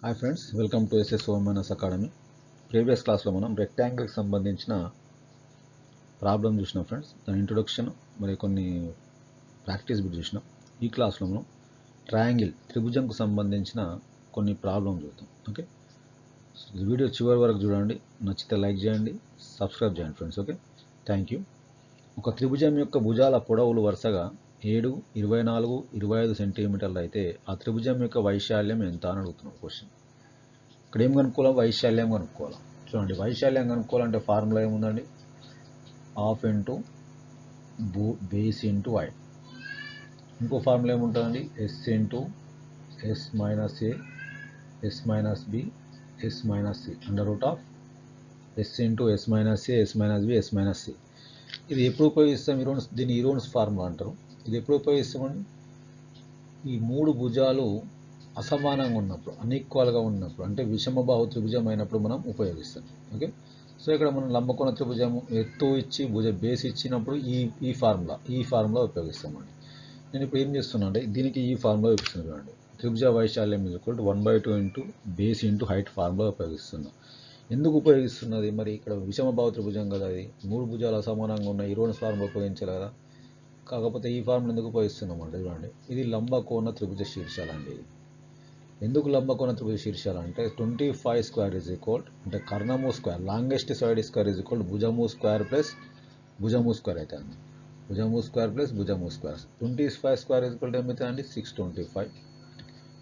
Hi friends welcome to SS Omanas academy previous క్లాస్లో మనం రెక్టాంగిల్కి సంబంధించిన ప్రాబ్లం చూసినాం ఫ్రెండ్స్ దాని ఇంట్రొడక్షన్ మరి కొన్ని ప్రాక్టీస్ బిట్ చూసినాం. ఈ క్లాస్లో మనం ట్రయాంగిల్ త్రిభుజంకు సంబంధించిన కొన్ని ప్రాబ్లం చూద్దాం. ఓకే వీడియో చివరి వరకు చూడండి. నచ్చితే లైక్ చేయండి సబ్స్క్రైబ్ చేయండి ఫ్రెండ్స్ ఓకే థ్యాంక్ యూ ఒక త్రిభుజం యొక్క భుజాల పొడవులు వరుసగా ఏడు ఇరవై నాలుగు ఇరవై ఐదు సెంటీమీటర్లు అయితే ఆ త్రిభుజం యొక్క వైశాల్యం ఎంత అని అడుగుతున్నాం క్వశ్చన్ ఇక్కడ ఏం కనుక్కోవాలి? వైశాల్యం కనుక్కోవాలి? చూడండి వైశాల్యం కనుక్కోవాలంటే ఫార్ములా ఏముందండి? హాఫ్ ఇంటూ బూ బేస్ ఇంటూ ఐ ఇంకో ఫార్ములా ఏముంటుందండి? S into S minus A S minus B S minus C under root of S into S minus A S minus B S minus C ఇది ఎప్పుడు ఉపయోగిస్తాం? ఈరోన్స్ దీన్ని ఈరోన్స్ formula అంటారు. ఇది ఎప్పుడు ఉపయోగిస్తామండి? ఈ మూడు భుజాలు అసమానంగా ఉన్నప్పుడు అన్ఈక్వల్గా ఉన్నప్పుడు అంటే విషమబాహు త్రిభుజం అయినప్పుడు మనం ఉపయోగిస్తాం. ఓకే? సో ఇక్కడ మనం లంబకోణ త్రిభుజం ఎత్తు ఇచ్చి భుజ బేస్ ఇచ్చినప్పుడు ఈ ఈ ఫార్ములా ఈ ఫార్ములా ఉపయోగిస్తామండి. నేను ఇప్పుడు ఏం చేస్తున్నా అంటే దీనికి ఈ ఫార్ములా ఉపయోగిస్తున్నాను త్రిభుజ వైశాల్యం equal to one by two into base into height formula ఉపయోగిస్తున్నాం. ఎందుకు ఉపయోగిస్తున్నది? మరి ఇక్కడ విషమభావ త్రిభుజం కదా అది. మూడు భుజాలు అసమానంగా ఉన్న ఇరోన్స్ ఫార్ములా ఉపయోగించాలి కదా కాకపోతే ఈ ఫార్ములు ఎందుకు ఉపయోగిస్తున్నాం అంటే చూడండి. ఇది లంబకోణ త్రిభుజ శీర్షాలు అండి. ఎందుకు లంబకోణ త్రిభుజ శీర్షాలు అంటే twenty five square is equal అంటే కర్ణము square longest side square is equal భుజము స్క్వేర్ ప్లస్ భుజము స్క్వేర్ అయితే అండి. భుజము స్క్వేర్ ప్లస్ భుజము square twenty five square is equal ఏమైతే అండి? Six twenty five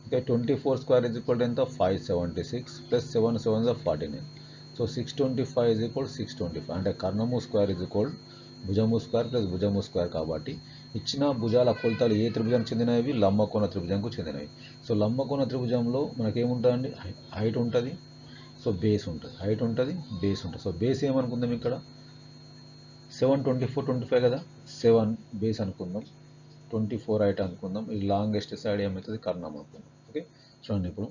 okay twenty four square is equal ఎంత? Five seventy six plus seven seven forty nine so six twenty five is equal six twenty five అంటే కర్ణము square is equal భుజము square plus భుజము square కాబట్టి ఇచ్చిన భుజాల కొలతలు ఏ త్రిభుజానికి చెందినవి? లంబకోణ త్రిభుజంకు చెందినవి. సో లంబకోణ త్రిభుజంలో మనకేముంటుందండి? హైట్ ఉంటుంది. సో బేస్ ఉంటుంది. హైట్ ఉంటుంది బేస్ ఉంటుంది. సో బేస్ ఏమనుకుందాం ఇక్కడ? Seven twenty four twenty five కదా? సెవెన్ బేస్ అనుకుందాం. ట్వంటీ ఫోర్ హైట్ అనుకుందాం. ఇది లాంగెస్ట్ సైడ్ ఏమవుతుంది? కర్ణం అనుకుందాం. ఓకే? చూడండి ఇప్పుడు.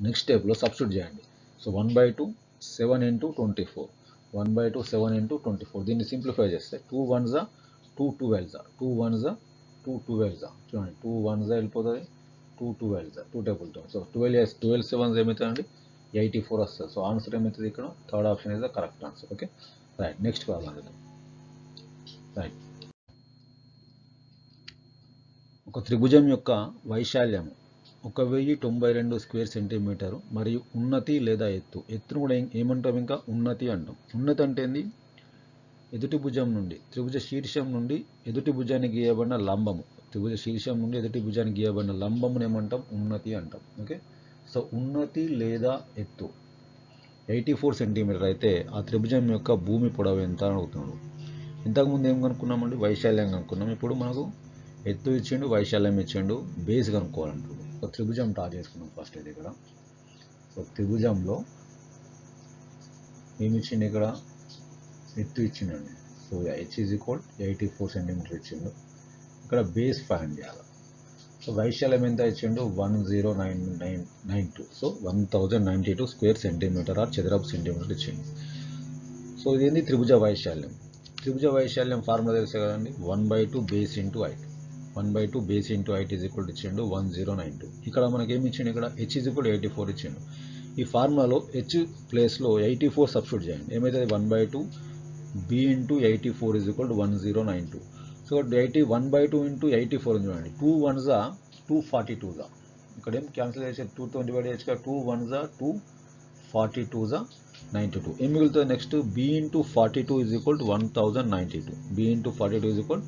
నెక్స్ట్ స్టెప్లో సబ్స్టిట్యూట్ చేయండి. So one by two seven into twenty four. One by two seven into twenty four. దీన్ని సింప్లిఫై చేస్తే టూ వన్ జా టూ ట్వెల్వ్ జా టూ వన్ జా టూ ట్వెల్వ్ జా చూడండి టూ వన్ జా వెళ్ళిపోతుంది టూ ట్వెల్వ్ జా two table two so twelve years twelve sevens ఏమవుతుందండి ఎయిటీ ఫోర్ వస్తుంది. సో ఆన్సర్ ఏమవుతుంది ఇక్కడ? Third option is the correct answer okay right next problem right ఒక త్రిభుజం యొక్క వైశాల్యము. ఒక వెయ్యి తొంభై రెండు స్క్వేర్ సెంటీమీటర్ మరియు ఉన్నతి లేదా ఎత్తు. ఎత్తును కూడా ఏం- ఏమంటాం ఇంకా? ఉన్నతి అంటాం. ఉన్నతి అంటే ఏంది? ఎదుటి భుజం నుండి త్రిభుజ శీర్షం నుండి ఎదుటి భుజానికి గీయబడిన లంబము. త్రిభుజ శీర్షం నుండి ఎదుటి భుజానికి గీయబడిన లంబమును ఏమంటాం? ఉన్నతి అంటాం. ఓకే? సో ఉన్నతి లేదా ఎత్తు. ఎయిటీ ఫోర్ సెంటీమీటర్ అయితే ఆ త్రిభుజం యొక్క భూమి పొడవు ఎంత అని అడుగుతున్నాడు. ఇంతకుముందు ఏం కనుక్కున్నామండి? వైశాల్యం కనుక్కున్నాం. ఇప్పుడు మనకు ఎత్తు ఇచ్చిండు వైశాల్యం ఇచ్చిండు బేస్ కనుక్కోవాలంటాడు ఒక త్రిభుజం డ్రా చేసుకున్నాం ఫస్ట్ ఇది ఇక్కడ. సో త్రిభుజంలో ఏమి ఇచ్చిండు ఇక్కడ? ఎత్తు ఇచ్చిండండి. So H is equal eighty four centimetre ఇచ్చిండు. ఇక్కడ బేస్ ఫైండ్ చేయాలి. సో వైశాల్యం ఎంత ఇచ్చిండు? One zero nine nine nine two so one thousand ninety two square centimetre or చదరపు సెంటీమీటర్ ఇచ్చిండు. సో ఇదేంది త్రిభుజ వైశాల్యం. త్రిభుజ వైశాల్యం ఫార్ములా తెలుసు కదండి? One by two base into height one by two base into height is equal ఇచ్చిండు వన్ జీరో నైన్ టూ. ఇక్కడ మనకి ఏమి ఇచ్చిండు ఇక్కడ? H is equal eighty four ఇచ్చిండు. ఈ ఫార్ములాలో హెచ్ ప్లేస్లో ఎయిటీ ఫోర్ సబ్స్టిట్యూట్ చేయండి. ఏమైతుంది? One by two B into eighty four is equal to one zero nine two. So eighty one by two into eighty four చూడండి. Two one జా two forty టూజా ఇక్కడ ఏం క్యాన్సిల్ చేసే two తో divide చేయొచ్చు టూ వన్జా టూ ఫార్టీ టూజా నైంటీ టూ ఏం మిగులుతుంది? Next B into forty two is equal to one thousand ninety two B into forty two is equal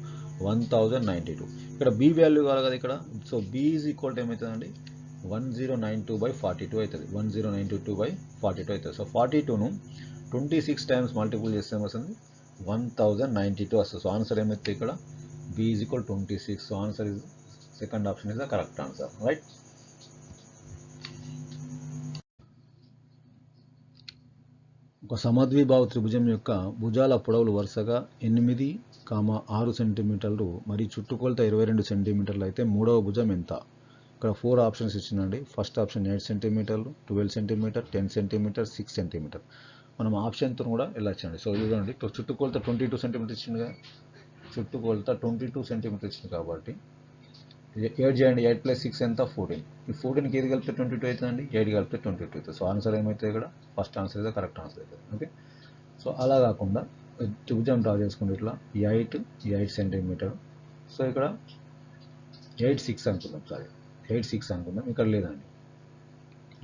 one thousand ninety two ఇక్కడ బి వాల్యూ కావాలి కదా ఇక్కడ. So B is equal to ఏమవుతుందండి one zero nine two by forty two అవుతుంది. One zero nine two two by forty two అవుతుంది. So forty టూను twenty six times multiple చేస్తే వస్తుంది? వన్ థౌజండ్ నైంటీ టూ వస్తుంది సో ఆన్సర్ ఏమైతే ఇక్కడ? B is equal twenty six so answer is second option is the correct answer right ఒక సమద్విభావ త్రిభుజం యొక్క భుజాల పొడవులు వరుసగా ఎనిమిది కామ ఆరు సెంటీమీటర్లు మరి చుట్టుకొలత ఇరవై రెండు సెంటీమీటర్లు అయితే మూడవ భుజం ఎంత? ఇక్కడ ఫోర్ ఆప్షన్స్ ఇచ్చిందండి. ఫస్ట్ ఆప్షన్ ఎయిట్ సెంటీమీటర్లు twelve centimetre ten centimetre six centimetre. మనం ఆప్షన్తో కూడా వెళ్ళొచ్చండి సో చూడండి చుట్టుకొలత ట్వంటీ టూ సెంటీమీటర్ ఇచ్చింది కదా. చుట్టుకొలత ట్వంటీ టూ సెంటీమీటర్ ఇచ్చింది కాబట్టి ఎయిట్ చేయండి ఎయిట్ ప్లస్ సిక్స్ ఎంత? ఫోర్టీన్. ఈ ఫోర్టీన్కి ఏది కలిపితే ట్వంటీ టూ అవుతుందండి? ఎయిట్ కలిపితే ట్వంటీ టూ అవుతుంది. సో ఆన్సర్ ఏమవుతుంది ఇక్కడ? ఫస్ట్ ఆన్సర్ అయితే కరెక్ట్ ఆన్సర్ అవుతుంది ఓకే? సో అలా కాకుండా త్రిభుజం డ్రా చేసుకుంటే ఇట్లా ఎయిట్ ఎయిట్ సెంటీమీటర్. సో ఇక్కడ ఎయిట్ సిక్స్ అనుకుందాం సారీ ఎయిట్ సిక్స్ అనుకుందాం ఇక్కడ లేదండి.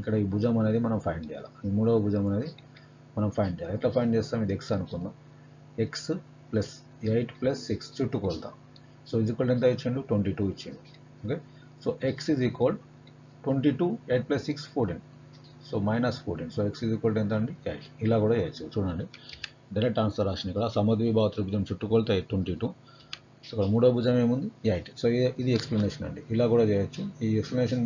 ఇక్కడ ఈ భుజం అనేది మనం ఫైండ్ చేయాలి? ఈ మూడవ భుజం అనేది మనం ఫైండ్ చేయాలి? ఎట్లా ఫైండ్ చేస్తాం? ఇది ఎక్స్ అనుకుందాం. X plus eight plus six చుట్టూ కొలుతాం సో ఇది ఈక్వల్ ఎంత ఇచ్చిండు? ట్వంటీ టూ ఇచ్చిండు. Okay so X is equal twenty two eight plus six fourteen so minus fourteen so X is equal ఎంత అండి? క్యాష్ ఇలా కూడా చేయొచ్చు చూడండి. డైరెక్ట్ ఆన్సర్ రాసిన ఇక్కడ. సమద్విభావ త్రిభుజం చుట్టూ కొలితే ట్వంటీ టూ. సో ఇక్కడ మూడో భుజం ఏముంది? ఎయిట్ సో ఇది ఇది ఎక్స్ప్లెనేషన్ అండి. ఇలా కూడా చేయొచ్చు. ఈ ఎక్స్ప్లెనేషన్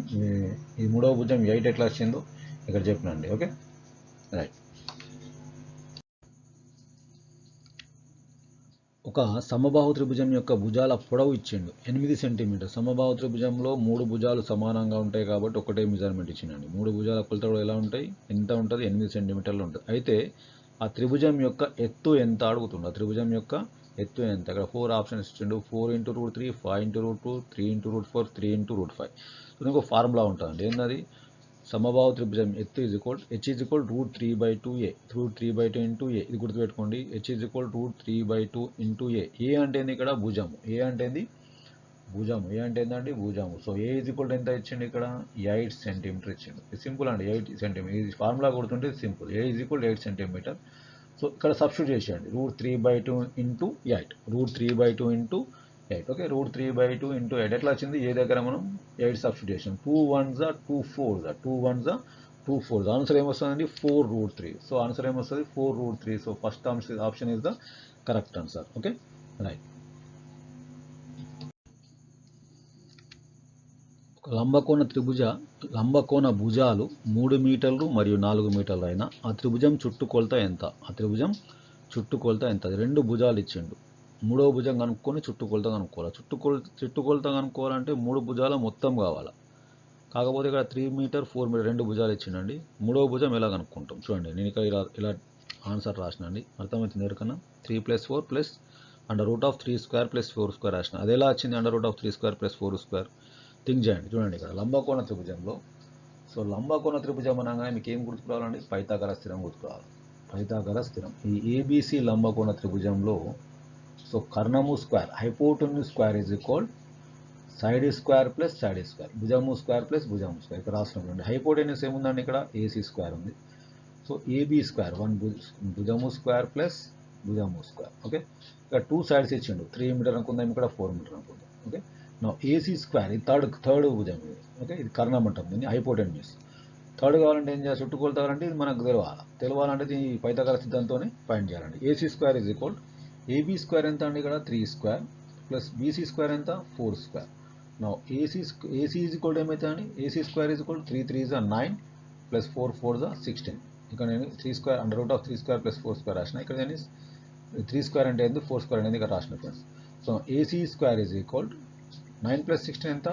ఈ మూడో భుజం ఎయిట్ ఎట్లా వచ్చిందో ఇక్కడ చెప్పినండి. ఓకే రైట్ ఒక సమబాహు త్రిభుజం యొక్క భుజాల పొడవు ఇచ్చిండు. ఎనిమిది సెంటీమీటర్. సమబాహు త్రిభుజంలో మూడు భుజాలు సమానంగా ఉంటాయి కాబట్టి ఒకటే మెజర్మెంట్ ఇచ్చిండండి. మూడు భుజాల కొలత కూడా ఎలా ఉంటాయి? ఎంత ఉంటుంది? ఎనిమిది సెంటీమీటర్లు ఉంటుంది. అయితే ఆ త్రిభుజం యొక్క ఎత్తు ఎంత అడుగుతుంది ఆ త్రిభుజం యొక్క ఎత్తు ఎంత? ఇక్కడ ఫోర్ ఆప్షన్స్ ఇచ్చిండు. Four into root three five into root two three into root four three into root five దీనికి ఒక ఫార్ములా ఉంటుందండి. ఏంటది సమభావ త్రిభుజం ఎత్తు is equal H is equal root three by two A root three by two into A ఇది గుర్తుపెట్టుకోండి. H is equal root three by two into A A అంటేంది ఇక్కడ? భుజము. ఏ అంటేంది భుజము. ఏ అంటే ఏంటండి భుజము. సో ఏ ఈజ్ ఈక్వల్ ఎంత ఇచ్చిండు ఇక్కడ? ఎయిట్ సెంటీమీటర్ ఇచ్చిండు. సింపుల్ అండి. ఎయిట్ సెంటీమీటర్ ఇది ఫార్ములా కొడుతుంటే simple A is equal eight centimetre so ఇక్కడ సబ్స్టిట్యూట్ చేసేయండి. Root three by two into eight root three by two into eight okay root three by two into eight ఎట్లా వచ్చింది? ఏ దగ్గర మనం? Eight substitution two one జా two four జా two one జా two four answer ఏమొస్తుందండి? Four root three so answer ఏమొస్తుంది? Four root three so first option option is the correct answer okay right లంబకోణ త్రిభుజ లంబకోణ భుజాలు మూడు మీటర్లు మరియు నాలుగు మీటర్లు అయినా ఆ త్రిభుజం చుట్టుకొలత ఎంత? ఆ త్రిభుజం చుట్టుకొలత ఎంత? రెండు భుజాలు ఇచ్చిండు. మూడవ భుజం కనుక్కొని చుట్టుకొలత కనుక్కోవాలి. చుట్టుకొల చుట్టుకొలత కనుక్కోవాలంటే మూడు భుజాల మొత్తం కావాలి. కాకపోతే ఇక్కడ త్రీ మీటర్ ఫోర్ మీటర్ రెండు భుజాలు ఇచ్చిండండి. మూడో భుజం ఎలా కనుక్కుంటాం? చూడండి నేను ఇక్కడ ఇలా ఇలా ఆన్సర్ రాసినండి. అర్థమవుతుంది ఎవరికన్నా three plus four plus under root of three square plus four square రాసిన. అది ఎలా వచ్చింది? Under root of three square plus four square think చేయండి. చూడండి ఇక్కడ లంబకోణ త్రిభుజంలో. సో లంబకోణ త్రిభుజం అనగానే మీకు ఏం గుర్తుకురావాలండి? పైతాకర స్థిరం గుర్తుకురావాలి. పైతాకర స్థిరం. ఈ ఏబీసీ లంబకోణ త్రిభుజంలో so కర్ణము square hypotenuse square is equal side square plus side square భుజము స్క్వేర్ ప్లస్ భుజము స్క్వేర్. ఇక్కడ రాసినటువంటి హైపోటెన్యూస్ ఏముందండి ఇక్కడ? ఏసీ స్క్వేర్ ఉంది. సో ఏబీ స్క్వేర్ వన్ భుజము స్క్వేర్ ప్లస్ భుజము స్క్వేర్. ఓకే? ఇక్కడ టూ సైడ్స్ ఇచ్చిండు. త్రీ మీటర్ అనుకుందాం. ఇక్కడ ఫోర్ మీటర్ అనుకుందాం. ఓకే? నా ఏసీ స్క్వేర్ ఇది థర్డ్ థర్డ్ భుజం ఇది. ఓకే? ఇది కర్ణం అంటాం దీన్ని హైపోటెన్యూస్. థర్డ్ కావాలంటే ఏం చేయాలి? చుట్టుకోలు కావాలంటే ఇది మనకు తెలవాలి. తెలవాలంటే దీని పైతగర సిద్ధాంతంతోనే ఫైండ్ చేయాలండి. AC square is equal AB square ఎంత అండి ఇక్కడ? Three square plus BC square ఎంత? ఫోర్ స్క్వేర్ నా ఏసీ ఏసీ ఈజ్ ఈక్వల్ ఏమైతే అండి AC square is equal three three జా నైన్ ప్లస్ ఫోర్ ఫోర్ జా సిక్స్టీన్ ఇక్కడ నేను three square under root of three square plus four square రాసిన. ఇక్కడ నేను త్రీ స్క్వేర్ అంటే ఏంది? ఫోర్ స్క్వేర్ అనేది ఇక్కడ రాసిన friends so AC square is equal nine plus sixteen ఎంత?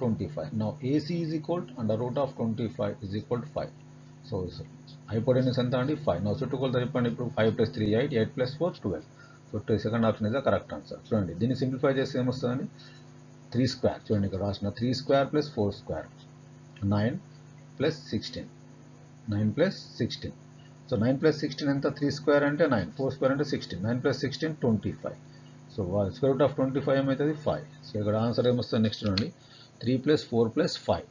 ట్వంటీ ఫైవ్ నా AC is equal under root of twenty five is equal five so hypotenuse ఎంత అండి? ఫైవ్ నా చుట్టుకొలత చెప్పండి ఇప్పుడు. Five plus three eight eight plus four twelve so second option is the correct answer. చూడండి దీన్ని simplify చేస్తే ఏమొస్తుందండి? Three square. చూడండి ఇక్కడ రాసిన three square plus four square. Nine plus sixteen. Nine plus sixteen. So nine plus sixteen ఎంత? Three square అంటే nine. Four square అంటే sixteen. Nine plus sixteen twenty five. So square root of twenty five ఏమవుతుంది? Five. So ఇక్కడ answer ఏమొస్తుంది next నుండి three plus four plus five.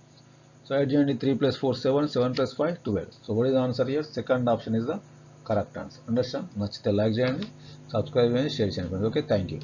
So add చేయండి. Three plus four seven. Seven plus five twelve. So what is answer here second option is the correct answer. Understand? నచ్చితే like చేయండి subscribe చేయండి share చేయండి. Okay thank you